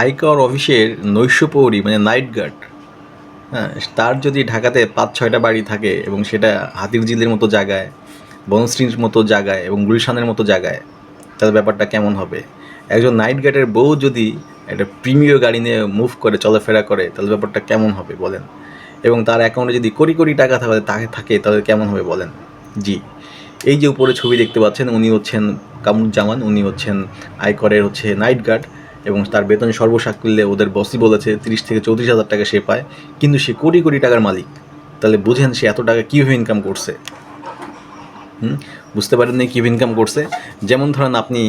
আয়কর অফিসের নৈশপৌরী মানে নাইট গার্ড হ্যাঁ তার যদি ঢাকাতে পাঁচ, ছয়টা বাড়ি থাকে এবং সেটা হাতির ঝিলের মতো জায়গায়, বনশ্রীর মতো জায়গায় এবং গুলশানের মতো জায়গায় তাহলে ব্যাপারটা কেমন হবে? একজন নাইট গার্ডের বউ যদি একটা প্রিমিয় গাড়ি নিয়ে মুভ করে, চলাফেরা করে, তাহলে ব্যাপারটা কেমন হবে বলেন? এবং তার অ্যাকাউন্টে যদি কোটি কোটি টাকা থাকে তাকে থাকে, তাহলে কেমন হবে বলেন? জি। এই যে উপরে ছবি দেখতে পাচ্ছেন, উনি হচ্ছেন কামরুজ্জামান, উনি হচ্ছেন আয়করের হচ্ছে নাইট গার্ড। এবং তার বেতন সর্বসাকুল্যে ওদের বসই বলেছে তিরিশ থেকে চৌত্রিশ হাজার টাকা সে পায়, কিন্তু সে কোটি কোটি টাকার মালিক। তাহলে বুঝেন সে এত টাকা কীভাবে ইনকাম করছে। বুঝতে পারেননি কীভাবে ইনকাম করছে? যেমন ধরেন আপনি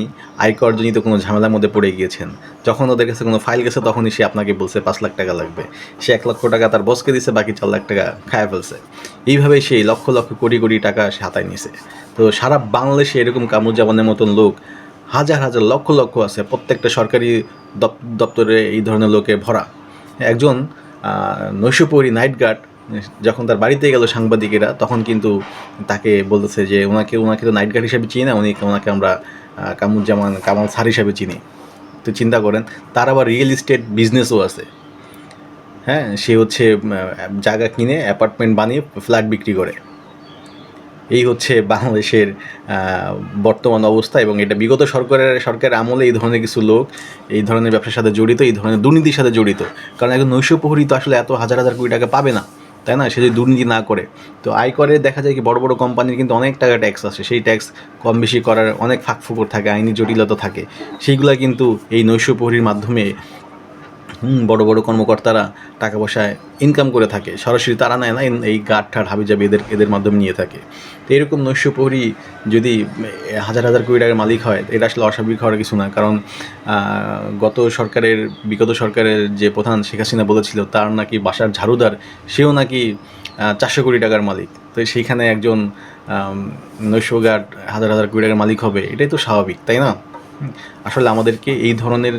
আয়করজনিত কোনো ঝামেলার মধ্যে পড়ে গিয়েছেন, যখন ওদের কাছে কোনো ফাইল গেছে, তখনই সে আপনাকে বলছে পাঁচ লাখ টাকা লাগবে। সে এক লক্ষ টাকা তার বসকে দিছে, বাকি চার লাখ টাকা খায় ফেলছে। এইভাবে সেই লক্ষ লক্ষ কোটি কোটি টাকা সে হাতায় নিছে। তো সারা বাংলাদেশে এরকম কামরুজ্জামানের মতন লোক হাজার হাজার লক্ষ লক্ষ আছে প্রত্যেকটা সরকারি দপ- দপ্তরে এই ধরনের লোকে ভরা। একজন নৈশপরি নাইট গার্ড যখন তার বাড়িতে গেল সাংবাদিকেরা, তখন কিন্তু তাকে বলতেছে যে ওনাকে ওনাকে তো নাইট গার্ড হিসাবে চিনি না, উনি ওনাকে আমরা কামুজ্জামান কামাল স্যার হিসাবে চিনি। তো চিন্তা করেন, তার আবার রিয়েল এস্টেট বিজনেসও আছে। হ্যাঁ সে হচ্ছে জায়গা কিনে অ্যাপার্টমেন্ট বানিয়ে ফ্ল্যাট বিক্রি করে। এই হচ্ছে বাংলাদেশের বর্তমান অবস্থা এবং এটা বিগত সরকারের সরকারের আমলে এই ধরনের কিছু লোক এই ধরনের ব্যবসার সাথে জড়িত, এই ধরনের দুর্নীতির সাথে জড়িত। কারণ একজন নৈশ প্রহরী তো আসলে এত হাজার হাজার কোটি টাকা পাবে না, তাই না? সে যদি দুর্নীতি না করে। তো আয়করে দেখা যায় কি বড় বড় কোম্পানির কিন্তু অনেক টাকা ট্যাক্স আসে। সেই ট্যাক্স কম বেশি করার অনেক ফাঁকফুকর থাকে, আইনি জটিলতা থাকে। সেইগুলা কিন্তু এই নৈশ প্রহরীর মাধ্যমে হুম, বড় বড় কর্মকর্তারা টাকা পয়সায় ইনকাম করে থাকে। সরাসরি তারা নেয় না এই গাঠ ঠাট হাবি যাবে এদের এদের মাধ্যমে নিয়ে থাকে। তো এরকম নৈশ প্রহরী যদি হাজার হাজার কোটি টাকার মালিক হয় এটা আসলে অস্বাভাবিক হওয়ার কিছু না। কারণ গত সরকারের বিগত সরকারের যে প্রধান শেখ হাসিনা বলেছিল তার নাকি বাসার ঝাড়ুদার সেও নাকি চারশো কোটি টাকার মালিক। তো সেইখানে একজন আম, নৈশ গার্ড হাজার হাজার কোটি টাকার মালিক হবে এটাই তো স্বাভাবিক তাই না? আসলে আমাদেরকে এই ধরনের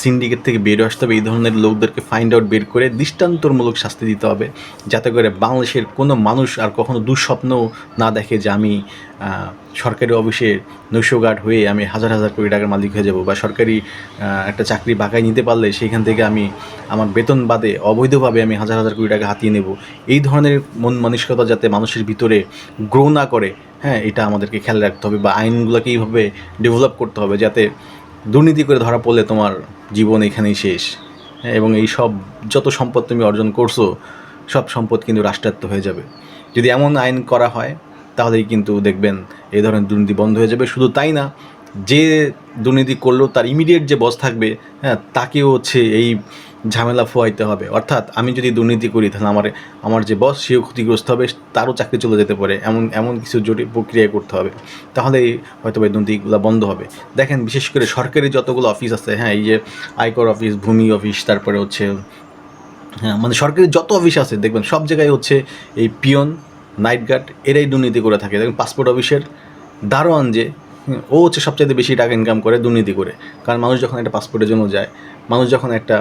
সিন্ডিকেট থেকে বের আসতে হবে, এই ধরনের লোকদেরকে ফাইন্ড আউট বের করে দৃষ্টান্তমূলক শাস্তি দিতে হবে, যাতে করে বাংলাদেশের কোনো মানুষ আর কখনো দুঃস্বপ্ন না দেখে যে আমি সরকারি অফিসের নৈশগার্ড হয়ে আমি হাজার হাজার কোটি টাকার মালিক হয়ে যাব বা সরকারি একটা চাকরি বাঁকায় নিতে পারলে সেইখান থেকে আমি আমার বেতন বাদে অবৈধভাবে আমি হাজার হাজার কোটি টাকা হাতিয়ে নেব। এই ধরনের মন মানসিকতা যাতে মানুষের ভিতরে গ্রো না করে হ্যাঁ এটা আমাদেরকে খেয়াল রাখতে হবে বা আইনগুলোকে এইভাবে ডেভেলপ করতে হবে যাতে দুর্নীতি করে ধরা পড়লে তোমার জীবন এখানেই শেষ। হ্যাঁ, এবং এই সব যত সম্পদ তুমি অর্জন করছ সব সম্পদ কিন্তু রাষ্ট্রায়ত্ত হয়ে যাবে। যদি এমন আইন করা হয় তাহলেই কিন্তু দেখবেন এই ধরনের দুর্নীতি বন্ধ হয়ে যাবে। শুধু তাই না যে দুর্নীতি করল, তার ইমিডিয়েট যে বস থাকবে হ্যাঁ তাকেও হচ্ছে এই ঝামেলা ফোয়াইতে হবে। অর্থাৎ আমি যদি দুর্নীতি করি, তাহলে আমার আমার যে বস সেও ক্ষতিগ্রস্ত হবে, তারও চাকরি চলে যেতে পারে। এমন এমন কিছু জটিল প্রক্রিয়া করতে হবে। তাহলেই হয়তো এই দুর্নীতিগুলো বন্ধ হবে। দেখেন, বিশেষ করে সরকারি যতগুলো অফিস আছে হ্যাঁ এই যে আয়কর অফিস ভূমি অফিস তারপরে হচ্ছে হ্যাঁ মানে সরকারি যত অফিস আছে, দেখবেন সব জায়গায় হচ্ছে এই পিয়ন নাইট গার্ড এরাই দুর্নীতি করে থাকে। দেখবেন পাসপোর্ট অফিসের দারোয়ান যে ও হচ্ছে সবচেয়ে বেশি টাকা ইনকাম করে দুর্নীতি করে। কারণ মানুষ যখন একটা পাসপোর্টের জন্য যায়, মানুষ যখন একটা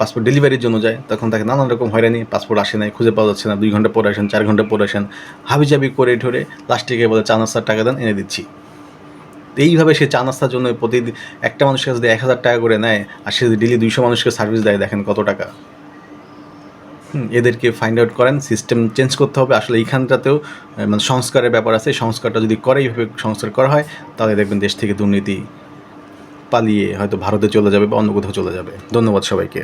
পাসপোর্ট ডেলিভারির জন্য যায়, তখন তাকে নানান রকম হয়রানি পাসপোর্ট আসে নাই, খুঁজে পাওয়া যাচ্ছে না, দুই ঘণ্টা পরে আসেন, চার ঘণ্টা পরে আসেন, হাবিজাবি করে ধরে লাস্টে বলে চা নাস্তার টাকা দেন, এনে দিচ্ছি। এইভাবে সে চা নাস্তার জন্য প্রতিদিন একটা মানুষের কাছে যদি এক হাজার টাকা করে নেয়, আর সে ডেলি দুইশো মানুষকে সার্ভিস দেয়, দেখেন কত টাকা। এদেরকে ফাইন্ড আউট করেন সিস্টেম চেঞ্জ করতে হবে। আসলে এইখানটাতেও মানে সংস্কারের ব্যাপার আছে সংস্কারটা যদি করে, এইভাবে সংস্কার করা হয়, তাহলে দেখবেন দেশ থেকে দুর্নীতি পালিয়ে হয়তো ভারতে চলে যাবে বা অন্য কোথাও চলে যাবে। ধন্যবাদ সবাইকে।